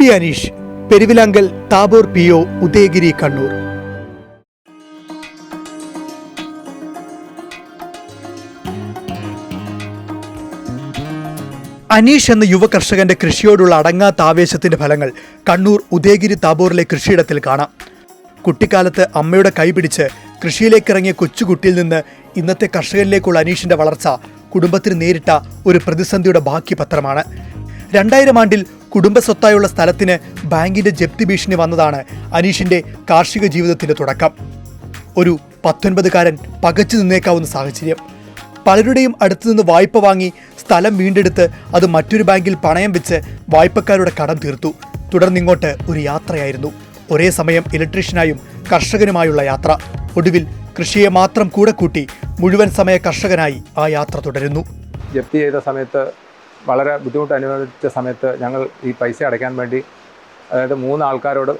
B Aneesh Peruvilankal Thabor P O Udayagiri Kannur. Aneesh എന്ന യുവ കർഷകന്റെ കൃഷിയോടുള്ള അടങ്ങാത്ത ആവേശത്തിന്റെ ഫലങ്ങൾ കണ്ണൂർ ഉദയഗിരി താബോറിലെ കൃഷിയിടത്തിൽ കാണാം. കുട്ടിക്കാലത്ത് അമ്മയുടെ കൈപിടിച്ച് കൃഷിയിലേക്കിറങ്ങിയ കൊച്ചുകുട്ടിയിൽ നിന്ന് ഇന്നത്തെ കർഷകനിലേക്കുള്ള അനീഷിന്റെ വളർച്ച കുടുംബത്തിന് നേരിട്ട ഒരു പ്രതിസന്ധിയുടെ ബാക്കി പത്രമാണ്. രണ്ടായിരം ആണ്ടിൽ കുടുംബ സ്വത്തായുള്ള സ്ഥലത്തിന് ബാങ്കിന്റെ ജപ്തി ഭീഷണി വന്നതാണ് അനീഷിന്റെ കാർഷിക ജീവിതത്തിന്റെ തുടക്കം. ഒരു പത്തൊൻപതുകാരൻ പകച്ചു നിന്നേക്കാവുന്ന സാഹചര്യം. പലരുടെയും അടുത്തുനിന്ന് വായ്പ വാങ്ങി സ്ഥലം വീണ്ടെടുത്ത് അത് മറ്റൊരു ബാങ്കിൽ പണയം വെച്ച് വായ്പക്കാരുടെ കടം തീർത്തു. തുടർന്നിങ്ങോട്ട് ഒരു യാത്രയായിരുന്നു. ഒരേ സമയം ഇലക്ട്രീഷ്യനായും കർഷകനുമായുള്ള യാത്ര. ഒടുവിൽ കൃഷിയെ മാത്രം കൂടെ കൂട്ടി മുഴുവൻ സമയ കർഷകനായി ആ യാത്ര തുടരുന്നു. ജപ്തി ചെയ്ത സമയത്ത് വളരെ ബുദ്ധിമുട്ട് അനുവദിച്ച സമയത്ത് ഞങ്ങൾ ഈ പൈസ അടയ്ക്കാൻ വേണ്ടി അതായത് മൂന്ന് ആൾക്കാരോട്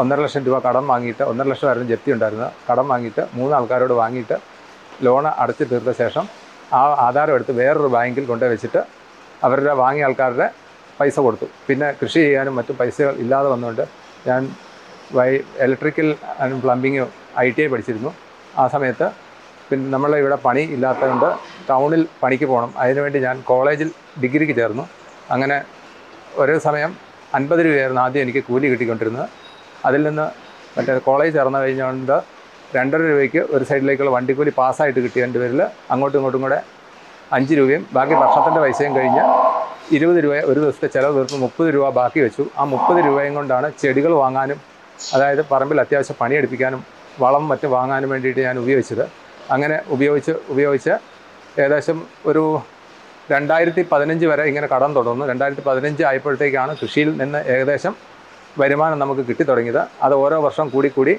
ഒന്നര ലക്ഷം രൂപ കടം വാങ്ങിയിട്ട് ഒന്നര ലക്ഷമായിരുന്നു ജപ്തി ഉണ്ടായിരുന്നത്. കടം വാങ്ങിയിട്ട് മൂന്ന് ആൾക്കാരോട് വാങ്ങിയിട്ട് ലോൺ അടച്ചു തീർത്ത ശേഷം ആ ആധാരം എടുത്ത് വേറൊരു ബാങ്കിൽ കൊണ്ടുപോയി വെച്ചിട്ട് അവരുടെ വാങ്ങിയ ആൾക്കാരുടെ പൈസ കൊടുത്തു. പിന്നെ കൃഷി ചെയ്യാനും മറ്റും പൈസകൾ ഇല്ലാതെ വന്നുകൊണ്ട് ഞാൻ Y electrical and plumbing I T I പഠിച്ചിരുന്നു. ആ സമയത്ത് പിന്നെ നമ്മളെ ഇവിടെ പണി ഇല്ലാത്തതുകൊണ്ട് ടൗണിൽ പണിക്ക് പോകണം. അതിനുവേണ്ടി ഞാൻ കോളേജിൽ ഡിഗ്രിക്ക് ചേർന്നു. അങ്ങനെ ഒരേ സമയം അൻപത് രൂപയായിരുന്നു ആദ്യം എനിക്ക് കൂലി കിട്ടിക്കൊണ്ടിരുന്നത്. അതിൽ നിന്ന് മറ്റേ കോളേജ് ചേർന്ന് കഴിഞ്ഞുകൊണ്ട് രണ്ടര രൂപയ്ക്ക് ഒരു സൈഡിലേക്കുള്ള വണ്ടിക്കൂലി പാസ്സായിട്ട് കിട്ടിയതിന്റെ പേരിൽ അങ്ങോട്ടും ഇങ്ങോട്ടും കൂടെ അഞ്ച് രൂപയും ബാക്കി വർഷത്തിന്റെ പൈസയും കഴിഞ്ഞ് ഇരുപത് രൂപ ഒരു ദിവസത്തെ ചിലവ് തീർത്ത് മുപ്പത് രൂപ ബാക്കി വെച്ചു. ആ മുപ്പത് രൂപയും കൊണ്ടാണ് ചെടികൾ വാങ്ങാനും അതായത് പറമ്പിൽ അത്യാവശ്യം പണിയെടുപ്പിക്കാനും വളം മറ്റും വാങ്ങാനും വേണ്ടിയിട്ട് ഞാൻ ഉപയോഗിച്ചത്. അങ്ങനെ ഉപയോഗിച്ച് ഉപയോഗിച്ച് ഏകദേശം ഒരു രണ്ടായിരത്തി പതിനഞ്ച് വരെ ഇങ്ങനെ കടം തുടർന്നു. രണ്ടായിരത്തി പതിനഞ്ച് ആയപ്പോഴത്തേക്കാണ് കൃഷിയിൽ നിന്ന് ഏകദേശം വരുമാനം നമുക്ക് കിട്ടി തുടങ്ങിയത്. അത് ഓരോ വർഷം കൂടി കൂടി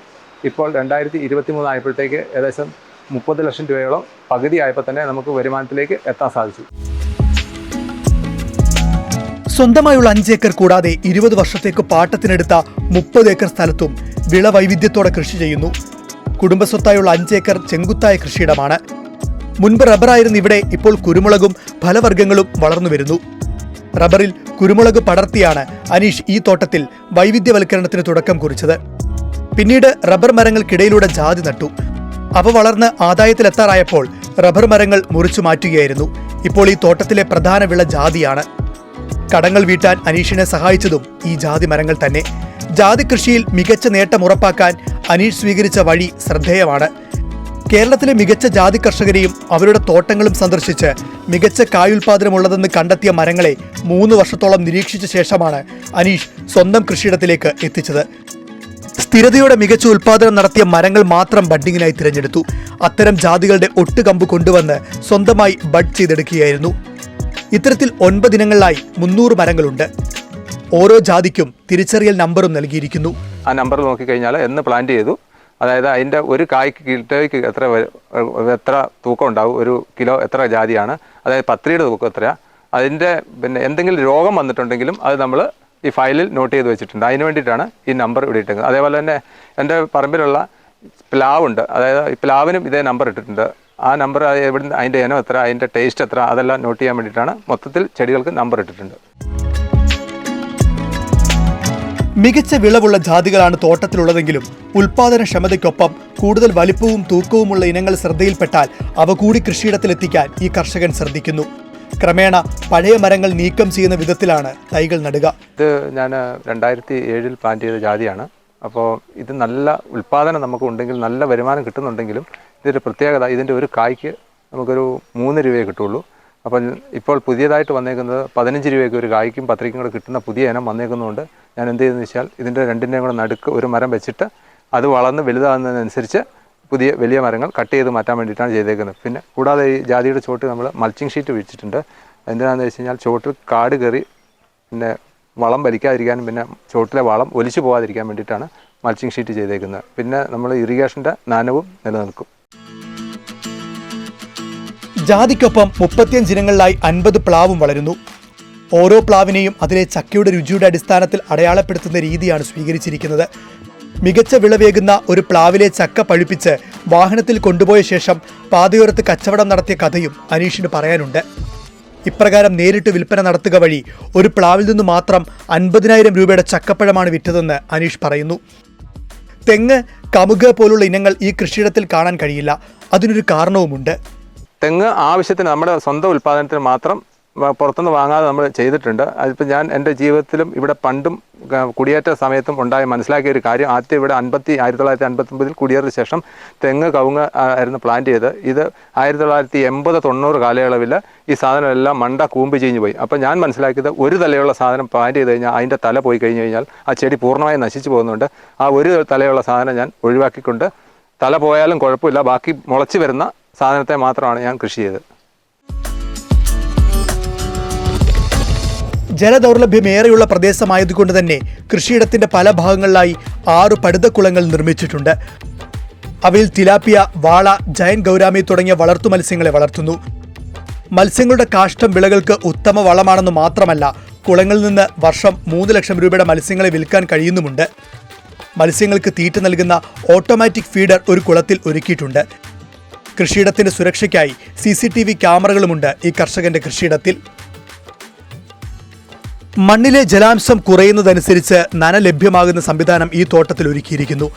ഇപ്പോൾ രണ്ടായിരത്തി ഇരുപത്തി മൂന്ന് ആയപ്പോഴത്തേക്ക് ഏകദേശം മുപ്പത് ലക്ഷം രൂപയോളം പകുതി ആയപ്പോൾ തന്നെ നമുക്ക് വരുമാനത്തിലേക്ക് എത്താൻ സാധിച്ചു. സ്വന്തമായുള്ള അഞ്ച് ഏക്കർ കൂടാതെ ഇരുപത് വർഷത്തേക്ക് പാട്ടത്തിനെടുത്ത മുപ്പത് ഏക്കർ സ്ഥലത്തും വിളവൈവിധ്യത്തോടെ കൃഷി ചെയ്യുന്നു. കുടുംബസ്വത്തായുള്ള അഞ്ചേക്കർ ചെങ്കുത്തായ കൃഷിയിടമാണ് മുൻപ് റബ്ബറായിരുന്നു ഇവിടെ ഇപ്പോൾ കുരുമുളകും ഫലവർഗങ്ങളും വളർന്നു വരുന്നു. റബ്ബറിൽ കുരുമുളക് പടർത്തിയാണ് അനീഷ് ഈ തോട്ടത്തിൽ വൈവിധ്യവൽക്കരണത്തിന് തുടക്കം കുറിച്ചത്. പിന്നീട് റബ്ബർ മരങ്ങൾക്കിടയിലൂടെ ജാതി നട്ടു. അവ വളർന്ന് ആദായത്തിലെത്താറായപ്പോൾ റബ്ബർ മരങ്ങൾ മുറിച്ചു മാറ്റുകയായിരുന്നു. ഇപ്പോൾ ഈ തോട്ടത്തിലെ പ്രധാന വിള ജാതിയാണ്. കടങ്ങൾ വീട്ടാൻ അനീഷിനെ സഹായിച്ചതും ഈ ജാതി മരങ്ങൾ തന്നെ. ജാതി കൃഷിയിൽ മികച്ച നേട്ടം ഉറപ്പാക്കാൻ അനീഷ് സ്വീകരിച്ച വഴി ശ്രദ്ധേയമാണ്. കേരളത്തിലെ മികച്ച ജാതി കർഷകരെയും അവരുടെ തോട്ടങ്ങളും സന്ദർശിച്ച് മികച്ച കായുൽപാദനമുള്ളതെന്ന് കണ്ടെത്തിയ മരങ്ങളെ മൂന്ന് വർഷത്തോളം നിരീക്ഷിച്ച ശേഷമാണ് അനീഷ് സ്വന്തം കൃഷിയിടത്തിലേക്ക് എത്തിച്ചത്. സ്ഥിരതയോടെ മികച്ച ഉൽപാദനം നടത്തിയ മരങ്ങൾ മാത്രം ബഡ്ഡിങ്ങിനായി തിരഞ്ഞെടുത്തു. അത്തരം ജാതികളുടെ ഒട്ടുകമ്പ് കൊണ്ടുവന്ന് സ്വന്തമായി ബഡ് ചെയ്തെടുക്കുകയായിരുന്നു. ഇത്തരത്തിൽ ഒൻപത് ഇനങ്ങളിലായി മുന്നൂറ് മരങ്ങളുണ്ട്. ഓരോ ജാതിക്കും തിരിച്ചറിയൽ നമ്പറും നൽകിയിരിക്കുന്നു. ആ നമ്പർ നോക്കിക്കഴിഞ്ഞാൽ എന്ന് പ്ലാന്റ് ചെയ്തു. അതായത് അതിന്റെ ഒരു കായ്ക്ക് കിലോയ്ക്ക് എത്ര എത്ര തൂക്കം ഉണ്ടാവും? ഒരു കിലോ എത്ര ജാതിയാണ്? അതായത് പത്രിയുടെ തൂക്കം എത്രയാണ് അതിന്റെ പിന്നെ എന്തെങ്കിലും രോഗം വന്നിട്ടുണ്ടെങ്കിലും അത് നമ്മൾ ഈ ഫയലിൽ നോട്ട് ചെയ്ത് വെച്ചിട്ടുണ്ട്. അതിന് വേണ്ടിയിട്ടാണ് ഈ നമ്പർ ഇവിടെ ഇട്ടേക്കുന്നത്. അതേപോലെ തന്നെ എന്റെ പറമ്പിലുള്ള പ്ലാവുണ്ട്. അതായത് ഈ പ്ലാവിനും ഇതേ നമ്പർ ഇട്ടിട്ടുണ്ട്. ആ നമ്പർ എവിടെ അതിന്റെ ഇനം എത്ര അതിന്റെ ടേസ്റ്റ് എത്ര അതെല്ലാം നോട്ട് ചെയ്യാൻ വേണ്ടിയിട്ടാണ് മൊത്തത്തിൽ ചെടികൾക്ക് നമ്പർ ഇട്ടിട്ടുണ്ട്. മികച്ച വിളവുള്ള ജാതികളാണ് തോട്ടത്തിലുള്ളതെങ്കിലും ഉൽപാദനക്ഷമതയ്ക്കൊപ്പം കൂടുതൽ വലിപ്പവും തൂക്കവുമുള്ള ഇനങ്ങൾ ശ്രദ്ധയിൽപ്പെട്ടാൽ അവ കൂടി കൃഷിയിടത്തിലെത്തിക്കാൻ ഈ കർഷകൻ ശ്രദ്ധിക്കുന്നു. ക്രമേണ പഴയ മരങ്ങൾ നീക്കം ചെയ്യുന്ന വിധത്തിലാണ് തൈകൾ നടുക. ഇത് ഞാൻ രണ്ടായിരത്തി ഏഴിൽ പ്ലാൻ ചെയ്ത ജാതിയാണ്. അപ്പോൾ ഇത് നല്ല ഉൽപ്പാദനം നമുക്ക് ഉണ്ടെങ്കിൽ നല്ല വരുമാനം കിട്ടുന്നുണ്ടെങ്കിലും ഇതൊരു പ്രത്യേകത ഇതിന്റെ ഒരു കായ്ക്ക് നമുക്കൊരു മൂന്ന് രൂപയെ കിട്ടുള്ളൂ. അപ്പം ഇപ്പോൾ പുതിയതായിട്ട് വന്നേക്കുന്നത് പതിനഞ്ച് രൂപയ്ക്ക് ഒരു കായ്ക്കും പത്രിക്കും കൂടെ കിട്ടുന്ന പുതിയ ഇനം വന്നേക്കുന്നതുകൊണ്ട് ഞാൻ എന്ത് ചെയ്തെന്ന് വെച്ചാൽ ഇതിന്റെ രണ്ടിന്റെയും കൂടെ നടുക്ക് ഒരു മരം വെച്ചിട്ട് അത് വളർന്ന് വലുതാകുന്നതിനനുസരിച്ച് പുതിയ വലിയ മരങ്ങൾ കട്ട് ചെയ്ത് മാറ്റാൻ വേണ്ടിയിട്ടാണ് ചെയ്തേക്കുന്നത്. പിന്നെ കൂടാതെ ഈ ജാതിയുടെ ചോട്ട് നമ്മൾ മൾച്ചിങ് ഷീറ്റ് വിരിച്ചിട്ടുണ്ട്. എന്തിനാണെന്ന് വെച്ച് കഴിഞ്ഞാൽ ചോട്ടിൽ കാട് കയറി പിന്നെ വളം വലിക്കാതിരിക്കാനും പിന്നെ ചോട്ടിലെ വളം ഒലിച്ചു പോകാതിരിക്കാൻ വേണ്ടിയിട്ടാണ് മൾച്ചിങ് ഷീറ്റ് ചെയ്തേക്കുന്നത്. പിന്നെ നമ്മൾ ഇറിഗേഷന്റെ നനവും നിലനിൽക്കും. ജാതിക്കൊപ്പം മുപ്പത്തിയഞ്ച് ഇനങ്ങളിലായി അൻപത് പ്ലാവും വളരുന്നു. ഓരോ പ്ലാവിനെയും അതിലെ ചക്കയുടെ രുചിയുടെ അടിസ്ഥാനത്തിൽ അടയാളപ്പെടുത്തുന്ന രീതിയാണ് സ്വീകരിച്ചിരിക്കുന്നത്. മികച്ച വിളവേകുന്ന ഒരു പ്ലാവിലെ ചക്ക പഴുപ്പിച്ച് വാഹനത്തിൽ കൊണ്ടുപോയ ശേഷം പാതയോരത്ത് കച്ചവടം നടത്തിയ കഥയും അനീഷിന് പറയാനുണ്ട്. ഇപ്രകാരം നേരിട്ട് വിൽപ്പന നടത്തുക വഴി ഒരു പ്ലാവിൽ നിന്ന് മാത്രം അൻപതിനായിരം രൂപയുടെ ചക്കപ്പഴമാണ് വിറ്റതെന്ന് അനീഷ് പറയുന്നു. തെങ്ങ് കമുക് പോലുള്ള ഇനങ്ങൾ ഈ കൃഷിയിടത്തിൽ കാണാൻ കഴിയില്ല. അതിനൊരു കാരണവുമുണ്ട്. തെങ്ങ് ആവശ്യത്തിന് നമ്മുടെ സ്വന്തം ഉൽപ്പാദനത്തിന് മാത്രം പുറത്തുനിന്ന് വാങ്ങാതെ നമ്മൾ ചെയ്തിട്ടുണ്ട്. അതിപ്പോൾ ഞാൻ എന്റെ ജീവിതത്തിലും ഇവിടെ പണ്ടും കുടിയേറ്റ സമയത്തും ഉണ്ടായി മനസ്സിലാക്കിയ ഒരു കാര്യം. ആദ്യം ഇവിടെ അൻപത്തി ആയിരത്തി തൊള്ളായിരത്തി അൻപത്തൊമ്പതിൽ കുടിയേറിയ ശേഷം തെങ്ങ് കവുങ്ങ് ആയിരുന്നു പ്ലാന്റ് ചെയ്ത് ഇത് ആയിരത്തി തൊള്ളായിരത്തി എൺപത് തൊണ്ണൂറ് കാലയളവിൽ ഈ സാധനമെല്ലാം മണ്ട കൂമ്പ് ചീഞ്ഞു പോയി. അപ്പോൾ ഞാൻ മനസ്സിലാക്കിയത് ഒരു തലയുള്ള സാധനം പ്ലാൻ ചെയ്ത് കഴിഞ്ഞാൽ അതിന്റെ തല പോയി കഴിഞ്ഞ് കഴിഞ്ഞാൽ ആ ചെടി പൂർണമായും നശിച്ചു പോകുന്നുണ്ട്. ആ ഒരു തലയുള്ള സാധനം ഞാൻ ഒഴിവാക്കിക്കൊണ്ട് തല പോയാലും കുഴപ്പമില്ല. ബാക്കി മുളച്ച് വരുന്ന സാധനത്തെ മാത്രമാണ് ഞാൻ കൃഷി ചെയ്തത്. ജലദൗർലഭ്യമേറെയുള്ള പ്രദേശമായതുകൊണ്ട് തന്നെ കൃഷിയിടത്തിന്റെ പല ഭാഗങ്ങളിലായി ആറു പടുതക്കുളങ്ങൾ നിർമ്മിച്ചിട്ടുണ്ട്. അവയിൽ തിലാപ്പിയ വാള ജയൻ ഗൗരാമി തുടങ്ങിയ വളർത്തു മത്സ്യങ്ങളെ വളർത്തുന്നു. മത്സ്യങ്ങളുടെ കാഷ്ടം വിളകൾക്ക് ഉത്തമ വളമാണെന്ന് മാത്രമല്ല കുളങ്ങളിൽ നിന്ന് വർഷം മൂന്ന് ലക്ഷം രൂപയുടെ മത്സ്യങ്ങളെ വിൽക്കാൻ കഴിയുന്നുമുണ്ട്. മത്സ്യങ്ങൾക്ക് തീറ്റ നൽകുന്ന ഓട്ടോമാറ്റിക് ഫീഡർ ഒരു കുളത്തിൽ ഒരുക്കിയിട്ടുണ്ട്. കൃഷിയിടത്തിന്റെ സുരക്ഷയ്ക്കായി സി സി ടി വി ക്യാമറകളുമുണ്ട് ഈ കർഷകന്റെ കൃഷിയിടത്തിൽ. മണ്ണിലെ ജലാംശം കുറയുന്നതനുസരിച്ച് നന ലഭ്യമാകുന്ന സംവിധാനം ഈ തോട്ടത്തിൽ ഒരുക്കിയിരിക്കുന്നു.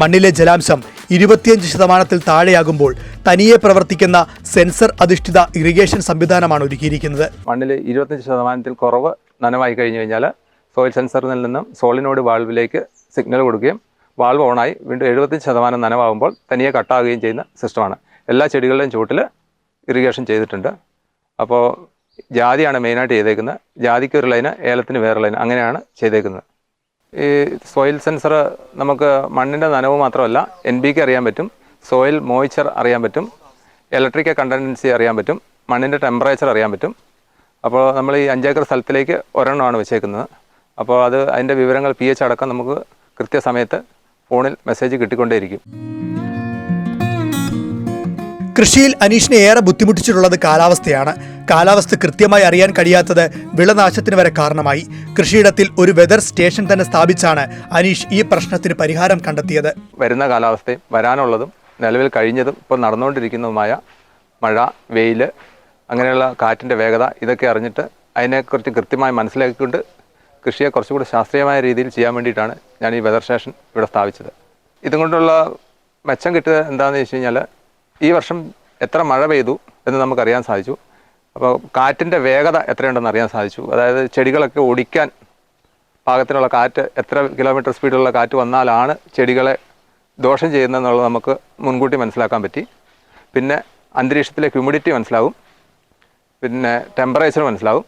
മണ്ണിലെ ജലാംശം ഇരുപത്തിയഞ്ച് ശതമാനത്തിൽ താഴെയാകുമ്പോൾ തനിയെ പ്രവർത്തിക്കുന്ന സെൻസർ അധിഷ്ഠിത ഇറിഗേഷൻ സംവിധാനമാണ് ഒരുക്കിയിരിക്കുന്നത്. മണ്ണിൽ ഇരുപത്തിയഞ്ച് ശതമാനത്തിൽ കുറവ് നനമായി കഴിഞ്ഞു കഴിഞ്ഞാൽ സോയിൽ സെൻസറിൽ നിന്നും സോളിനോട് വാൾവിലേക്ക് സിഗ്നൽ കൊടുക്കുകയും വാൾവ് ഓണായി വീണ്ടും എഴുപത്തഞ്ച് ശതമാനം നനവാകുമ്പോൾ തനിയെ കട്ടാകുകയും ചെയ്യുന്ന സിസ്റ്റമാണ്. എല്ലാ ചെടികളുടെയും ചുവട്ടിൽ ഇറിഗേഷൻ ചെയ്തിട്ടുണ്ട്. അപ്പോൾ ജാതിയാണ് മെയിനായിട്ട് ചെയ്തേക്കുന്നത്. ജാതിക്ക് ഒരു ലൈന് ഏലത്തിന് വേറെ ലൈന് അങ്ങനെയാണ് ചെയ്തേക്കുന്നത്. ഈ സോയിൽ സെൻസർ നമുക്ക് മണ്ണിന്റെ നനവ് മാത്രമല്ല എൻ ബിക്ക് അറിയാൻ പറ്റും സോയിൽ മോയ്ച്ചർ അറിയാൻ പറ്റും ഇലക്ട്രിക്കൽ കണ്ടൻസി അറിയാൻ പറ്റും മണ്ണിന്റെ ടെമ്പറേച്ചർ അറിയാൻ പറ്റും. അപ്പോൾ നമ്മൾ ഈ അഞ്ചേക്കർ സ്ഥലത്തിലേക്ക് ഒരെണ്ണമാണ് വെച്ചേക്കുന്നത്. അപ്പോൾ അത് അതിന്റെ വിവരങ്ങൾ പി എച്ച് അടക്കം നമുക്ക് കൃത്യസമയത്ത് ഫോണിൽ മെസ്സേജ് കിട്ടിക്കൊണ്ടേയിരിക്കും. കൃഷിയിൽ അനീഷിനെ ഏറെ ബുദ്ധിമുട്ടിച്ചിട്ടുള്ളത് കാലാവസ്ഥയാണ്. കാലാവസ്ഥ കൃത്യമായി അറിയാൻ കഴിയാത്തത് വിളനാശത്തിന് വരെ കാരണമായി. കൃഷിയിടത്തിൽ ഒരു വെതർ സ്റ്റേഷൻ തന്നെ സ്ഥാപിച്ചാണ് അനീഷ് ഈ പ്രശ്നത്തിന് പരിഹാരം കണ്ടെത്തിയത്. വരുന്ന കാലാവസ്ഥയും വരാനുള്ളതും നിലവിൽ കഴിഞ്ഞതും ഇപ്പോൾ നടന്നുകൊണ്ടിരിക്കുന്നതുമായ മഴ വെയിൽ അങ്ങനെയുള്ള കാറ്റിന്റെ വേഗത ഇതൊക്കെ അറിഞ്ഞിട്ട് അതിനെക്കുറിച്ച് കൃത്യമായി മനസ്സിലാക്കിക്കൊണ്ട് കൃഷിയെ കുറച്ചുകൂടി ശാസ്ത്രീയമായ രീതിയിൽ ചെയ്യാൻ വേണ്ടിയിട്ടാണ് ഞാൻ ഈ വെതർ സ്റ്റേഷൻ ഇവിടെ സ്ഥാപിച്ചത്. ഇതും കൊണ്ടുള്ള മെച്ചം കിട്ടിയത് എന്താണെന്ന് വെച്ച് കഴിഞ്ഞാൽ ഈ വർഷം എത്ര മഴ പെയ്തു എന്ന് നമുക്കറിയാൻ സാധിച്ചു. അപ്പോൾ കാറ്റിന്റെ വേഗത എത്രയുണ്ടെന്ന് അറിയാൻ സാധിച്ചു. അതായത് ചെടികളൊക്കെ ഓടിക്കാൻ പാകത്തിനുള്ള കാറ്റ് എത്ര കിലോമീറ്റർ സ്പീഡിലുള്ള കാറ്റ് വന്നാലാണ് ചെടികളെ ദോഷം ചെയ്യുന്നതെന്നുള്ളത് നമുക്ക് മുൻകൂട്ടി മനസ്സിലാക്കാൻ പറ്റി. പിന്നെ അന്തരീക്ഷത്തിലെ ഹ്യൂമിഡിറ്റി മനസ്സിലാവും. പിന്നെ ടെമ്പറേച്ചർ മനസ്സിലാവും.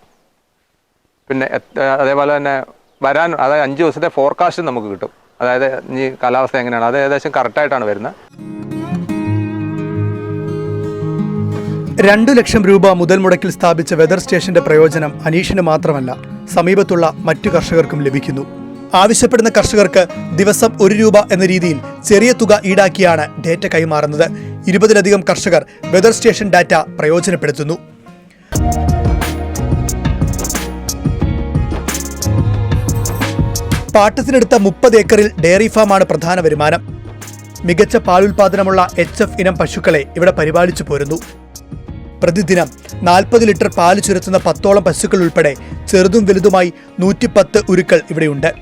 പിന്നെ അതേപോലെ തന്നെ വരാൻ അതായത് അഞ്ച് ദിവസത്തെ ഫോർകാസ്റ്റ് നമുക്ക് കിട്ടും. അതായത് ഈ കാലാവസ്ഥ എങ്ങനെയാണ്? അത് ഏകദേശം കറക്റ്റായിട്ടാണ് വരുന്നത്. രണ്ടു ലക്ഷം രൂപ മുതൽ മുടക്കിൽ സ്ഥാപിച്ച വെതർ സ്റ്റേഷന്റെ പ്രയോജനം അനീഷിന് മാത്രമല്ല സമീപത്തുള്ള മറ്റു കർഷകർക്കും ലഭിക്കുന്നു. ആവശ്യപ്പെടുന്ന കർഷകർക്ക് ദിവസം ഒരു രൂപ എന്ന രീതിയിൽ ചെറിയ തുക ഈടാക്കിയാണ് ഡേറ്റ കൈമാറുന്നത്. ഇരുപതിലധികം കർഷകർ വെതർ സ്റ്റേഷൻ ഡാറ്റ പ്രയോജനപ്പെടുത്തുന്നു. പാട്ടത്തിനെടുത്ത മുപ്പത് ഏക്കറിൽ ഡയറി ഫാമാണ് പ്രധാന വരുമാനം. മികച്ച പാലുൽപാദനമുള്ള എച്ച് എഫ് ഇനം പശുക്കളെ ഇവിടെ പരിപാലിച്ചു പോരുന്നു. പ്രതിദിനം നാൽപ്പത് ലിറ്റർ പാൽ ചുരത്തുന്ന പത്തോളം പശുക്കൾ ഉൾപ്പെടെ ചെറുതും വലുതുമായി നൂറ്റിപ്പത്ത് ഉരുക്കൾ ഇവിടെയുണ്ട്.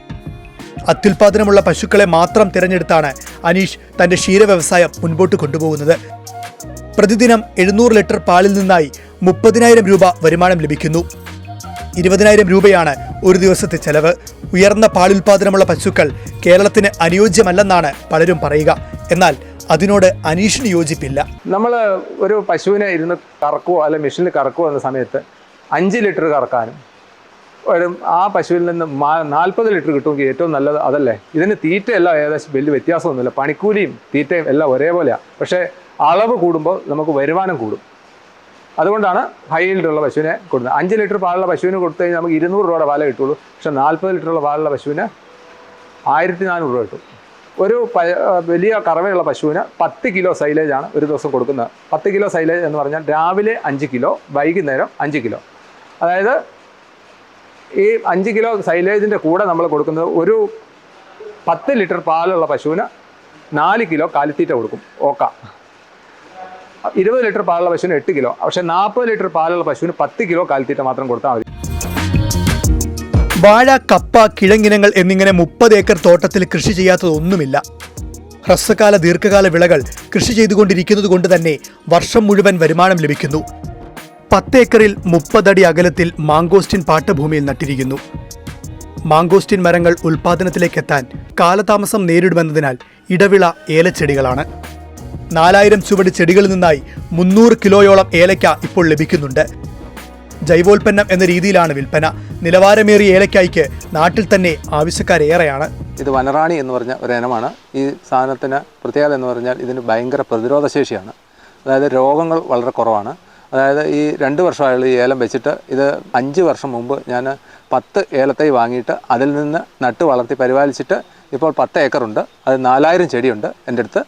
അത്യുൽപാദനമുള്ള പശുക്കളെ മാത്രം തിരഞ്ഞെടുത്താണ് അനീഷ് തന്റെ ക്ഷീര വ്യവസായം മുൻപോട്ട് കൊണ്ടുപോകുന്നത്. പ്രതിദിനം എഴുന്നൂറ് ലിറ്റർ പാലിൽ നിന്നായി മുപ്പതിനായിരം രൂപ വരുമാനം ലഭിക്കുന്നു. ഇരുപതിനായിരം രൂപയാണ് ഒരു ദിവസത്തെ ചെലവ്. ഉയർന്ന പാലുൽപാദനമുള്ള പശുക്കൾ കേരളത്തിന് അനുയോജ്യമല്ലെന്നാണ് പലരും പറയുക. എന്നാൽ അതിനോട് അനീഷിന് യോജിപ്പില്ല. നമ്മൾ ഒരു പശുവിനെ ഇരുന്ന് കറക്കുവോ അല്ലെ മെഷീനിൽ കറക്കുവോ എന്ന സമയത്ത് അഞ്ച് ലിറ്റർ കറക്കാനും ആ പശുവിൽ നിന്ന് നാൽപ്പത് ലിറ്റർ കിട്ടുമെങ്കിൽ ഏറ്റവും നല്ലത് അതല്ലേ? ഇതിന് തീറ്റയെല്ലാം ഏകദേശം വലിയ വ്യത്യാസമൊന്നുമില്ല. പണിക്കൂലിയും തീറ്റയും എല്ലാം ഒരേപോലെയാണ് പക്ഷേ അളവ് കൂടുമ്പോൾ നമുക്ക് വരുമാനം കൂടും. അതുകൊണ്ടാണ് ഹൈ ഉള്ള പശുവിനെ കൊടുക്കുന്നത്. അഞ്ച് ലിറ്റർ പാലുള്ള പശുവിന് കൊടുത്തു കഴിഞ്ഞാൽ നമുക്ക് ഇരുന്നൂറ് രൂപയുടെ പാലേ കിട്ടുള്ളൂ. പക്ഷേ നാൽപ്പത് ലിറ്ററുള്ള പാലുള്ള പശുവിന് ആയിരത്തി നാനൂറ് രൂപ കിട്ടും. ഒരു വലിയ കറവയുള്ള പശുവിന് പത്ത് കിലോ സൈലേജാണ് ഒരു ദിവസം കൊടുക്കുന്നത്. പത്ത് കിലോ സൈലേജ് എന്ന് പറഞ്ഞാൽ രാവിലെ അഞ്ച് കിലോ വൈകുന്നേരം അഞ്ച് കിലോ. അതായത് ഈ അഞ്ച് കിലോ സൈലേജിന്റെ കൂടെ നമ്മൾ കൊടുക്കുന്നത് ഒരു പത്ത് ലിറ്റർ പാലുള്ള പശുവിന് നാല് കിലോ കാലിത്തീറ്റ കൊടുക്കും ഓക്ക. ഇരുപത് ലിറ്റർ പാലുള്ള പശുവിന് എട്ട് കിലോ പക്ഷേ നാൽപ്പത് ലിറ്റർ പാലുള്ള പശുവിന് പത്ത് കിലോ കാലിത്തീറ്റ മാത്രം കൊടുത്താൽ മതി. വാഴ കപ്പ കിഴങ്ങിനങ്ങൾ എന്നിങ്ങനെ മുപ്പത് ഏക്കർ തോട്ടത്തിൽ കൃഷി ചെയ്യാത്തതൊന്നുമില്ല. ഹ്രസ്വകാല ദീർഘകാല വിളകൾ കൃഷി ചെയ്തുകൊണ്ടിരിക്കുന്നത് കൊണ്ട് തന്നെ വർഷം മുഴുവൻ വരുമാനം ലഭിക്കുന്നു. പത്തേക്കറിൽ മുപ്പതടി അകലത്തിൽ മാങ്കോസ്റ്റിൻ പാട്ടഭൂമിയിൽ നട്ടിരിക്കുന്നു. മാങ്കോസ്റ്റിൻ മരങ്ങൾ ഉൽപാദനത്തിലേക്കെത്താൻ കാലതാമസം നേരിടുമെന്നതിനാൽ ഇടവിള ഏലച്ചെടികളാണ്. നാലായിരം ചുവട് ചെടികളിൽ നിന്നായി മുന്നൂറ് കിലോയോളം ഏലയ്ക്ക ഇപ്പോൾ ലഭിക്കുന്നുണ്ട്. ജൈവോൽപ്പന്നം എന്ന രീതിയിലാണ് വിൽപ്പന. നിലവാരമേറിയ ഏലക്കായ്ക്ക് നാട്ടിൽ തന്നെ ആവശ്യക്കാരേറെയാണ് ഇത് വനറാണി എന്ന് പറഞ്ഞ ഒരു ഇനമാണ്. ഈ സാധനത്തിന് പ്രത്യേകത എന്ന് പറഞ്ഞാൽ ഇതിന് ഭയങ്കര പ്രതിരോധശേഷിയാണ് അതായത് രോഗങ്ങൾ വളരെ കുറവാണ്. അതായത് ഈ രണ്ട് വർഷമായുള്ള ഈ ഏലം വെച്ചിട്ട് ഇത് അഞ്ച് വർഷം മുമ്പ് ഞാൻ പത്ത് ഏലത്തൈ വാങ്ങിയിട്ട് അതിൽ നിന്ന് നട്ട് വളർത്തി പരിപാലിച്ചിട്ട് ഇപ്പോൾ പത്ത് ഏക്കറുണ്ട്. അത് നാലായിരം ചെടിയുണ്ട് എന്റെ അടുത്ത്.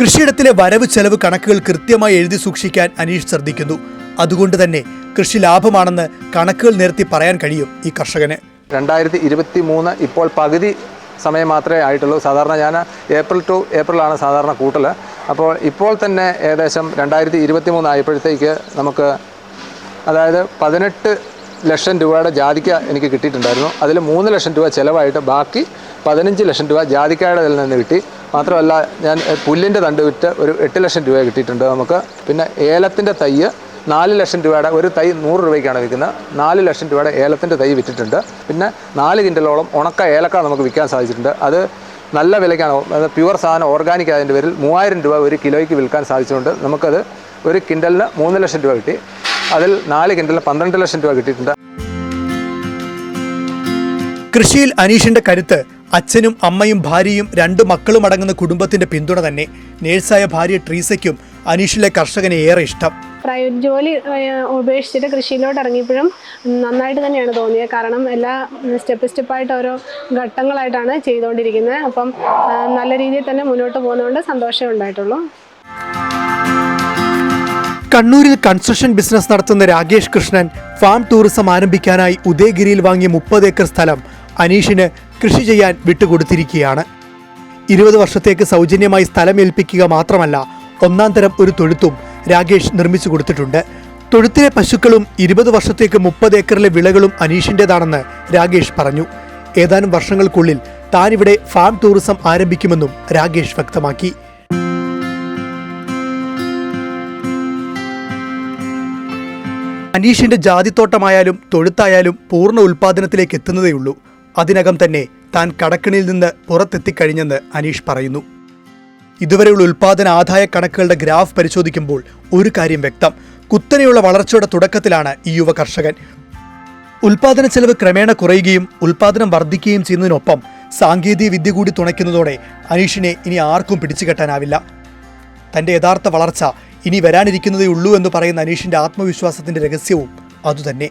കൃഷിയിടത്തിലെ വരവ് ചെലവ് കണക്കുകൾ കൃത്യമായി എഴുതി സൂക്ഷിക്കാൻ അനീഷ് ശ്രദ്ധിക്കുന്നു. അതുകൊണ്ട് തന്നെ കൃഷി ലാഭമാണെന്ന് കണക്കുകൾ നിരത്തി പറയാൻ കഴിയും ഈ കർഷകന്. രണ്ടായിരത്തി ഇരുപത്തി മൂന്ന് ഇപ്പോൾ പകുതി സമയം മാത്രമേ ആയിട്ടുള്ളൂ. സാധാരണ ഞാൻ ഏപ്രിൽ ടു ഏപ്രിലാണ് സാധാരണ കൂട്ടൽ. അപ്പോൾ ഇപ്പോൾ തന്നെ ഏകദേശം രണ്ടായിരത്തി ഇരുപത്തി മൂന്ന് ആയപ്പോഴത്തേക്ക് നമുക്ക് അതായത് പതിനെട്ട് ലക്ഷം രൂപയുടെ ജാതിക്ക എനിക്ക് കിട്ടിയിട്ടുണ്ടായിരുന്നു. അതിൽ മൂന്ന് ലക്ഷം രൂപ ചിലവായിട്ട് ബാക്കി പതിനഞ്ച് ലക്ഷം രൂപ ജാതിക്കയുടെ ഇതിൽ നിന്ന് കിട്ടി. മാത്രമല്ല ഞാൻ പുല്ലിന്റെ തണ്ട് വിറ്റ് ഒരു എട്ട് ലക്ഷം രൂപ കിട്ടിയിട്ടുണ്ട് നമുക്ക്. പിന്നെ ഏലത്തിന്റെ തൈ നാല് ലക്ഷം രൂപയുടെ ഒരു തൈ നൂറ് രൂപയ്ക്കാണ് വിൽക്കുന്നത്. നാല് ലക്ഷം രൂപയുടെ ഏലത്തിന്റെ തൈ വിറ്റിട്ടുണ്ട്. പിന്നെ നാല് കിൻഡലോളം ഉണക്ക ഏലക്ക നമുക്ക് വിൽക്കാൻ സാധിച്ചിട്ടുണ്ട്. അത് നല്ല വിലയ്ക്കാണ്. പ്യുവർ സാധനം ഓർഗാനിക് ആയതിന്റെ പേരിൽ മൂവായിരം രൂപ ഒരു കിലോയ്ക്ക് വിൽക്കാൻ സാധിച്ചുകൊണ്ട് നമുക്കത് ഒരു കിൻഡലിന് മൂന്ന് ലക്ഷം രൂപ കിട്ടി. അതിൽ നാല് കിൻഡലിന് പന്ത്രണ്ട് ലക്ഷം രൂപ കിട്ടിയിട്ടുണ്ട്. കൃഷിയിൽ അനീഷിന്റെ കരുത്ത് അച്ഛനും അമ്മയും ഭാര്യയും രണ്ട് മക്കളും അടങ്ങുന്ന കുടുംബത്തിന്റെ പിന്തുണ തന്നെ നേഴ്സായ ഭാര്യ ട്രീസയ്ക്കും അനീഷിലെ കർഷകനെ ഏറെ ഇഷ്ടം. പ്രൈവറ്റ് ജോലി ഉപേക്ഷിച്ചിട്ട് കൃഷിയിലോട്ട് ഇറങ്ങിയപ്പോഴും നന്നായിട്ട് തന്നെയാണ് തോന്നിയത്. കാരണം എല്ലാ സ്റ്റെപ്പ് സ്റ്റെപ്പായിട്ട് ഓരോ ഘട്ടങ്ങളായിട്ടാണ് ചെയ്തുകൊണ്ടിരിക്കുന്നത്. അപ്പം നല്ല രീതിയിൽ തന്നെ മുന്നോട്ട് പോകുന്നതുകൊണ്ട് സന്തോഷമേ ഉണ്ടായിട്ടുള്ളൂ. കണ്ണൂരിൽ കൺസ്ട്രക്ഷൻ ബിസിനസ് നടത്തുന്ന രാകേഷ് കൃഷ്ണൻ ഫാം ടൂറിസം ആരംഭിക്കാനായി ഉദയഗിരിയിൽ വാങ്ങിയ മുപ്പത് ഏക്കർ സ്ഥലം അനീഷിന് കൃഷി ചെയ്യാൻ വിട്ടുകൊടുത്തിരിക്കുകയാണ്. ഇരുപത് വർഷത്തേക്ക് സൗജന്യമായി സ്ഥലം ഏൽപ്പിക്കുക മാത്രമല്ല ഒന്നാം തരം ഒരു തൊഴുത്തും രാകേഷ് നിർമ്മിച്ചു കൊടുത്തിട്ടുണ്ട്. തൊഴുത്തിലെ പശുക്കളും ഇരുപത് വർഷത്തേക്ക് മുപ്പത് ഏക്കറിലെ വിളകളും അനീഷിന്റെതാണെന്ന് രാകേഷ് പറഞ്ഞു. ഏതാനും വർഷങ്ങൾക്കുള്ളിൽ താനിവിടെ ഫാം ടൂറിസം ആരംഭിക്കുമെന്നും രാകേഷ് വ്യക്തമാക്കി. അനീഷിന്റെ ജാതിത്തോട്ടമായാലും തൊഴുത്തായാലും പൂർണ ഉൽപാദനത്തിലേക്ക് എത്തുന്നതേയുള്ളൂ. അതിനകം തന്നെ താൻ കടക്കിണിയിൽ നിന്ന് പുറത്തെത്തിക്കഴിഞ്ഞെന്ന് അനീഷ് പറയുന്നു. ഇതുവരെയുള്ള ഉൽപാദന ആദായ കണക്കുകളുടെ ഗ്രാഫ് പരിശോധിക്കുമ്പോൾ ഒരു കാര്യം വ്യക്തം. കുത്തനെയുള്ള വളർച്ചയുടെ തുടക്കത്തിലാണ് ഈ യുവ കർഷകൻ. ഉൽപാദന ചെലവ് ക്രമേണ കുറയുകയും ഉൽപാദനം വർദ്ധിക്കുകയും ചെയ്യുന്നതിനൊപ്പം സാങ്കേതിക വിദ്യ കൂടി തുണയ്ക്കുന്നതോടെ അനീഷിനെ ഇനി ആർക്കും പിടിച്ചുകെട്ടാനാവില്ല. തന്റെ യഥാർത്ഥ വളർച്ച ഇനി വരാനിരിക്കുന്നതേ ഉള്ളൂ എന്ന് പറയുന്ന അനീഷിന്റെ ആത്മവിശ്വാസത്തിന്റെ രഹസ്യവും അതുതന്നെ.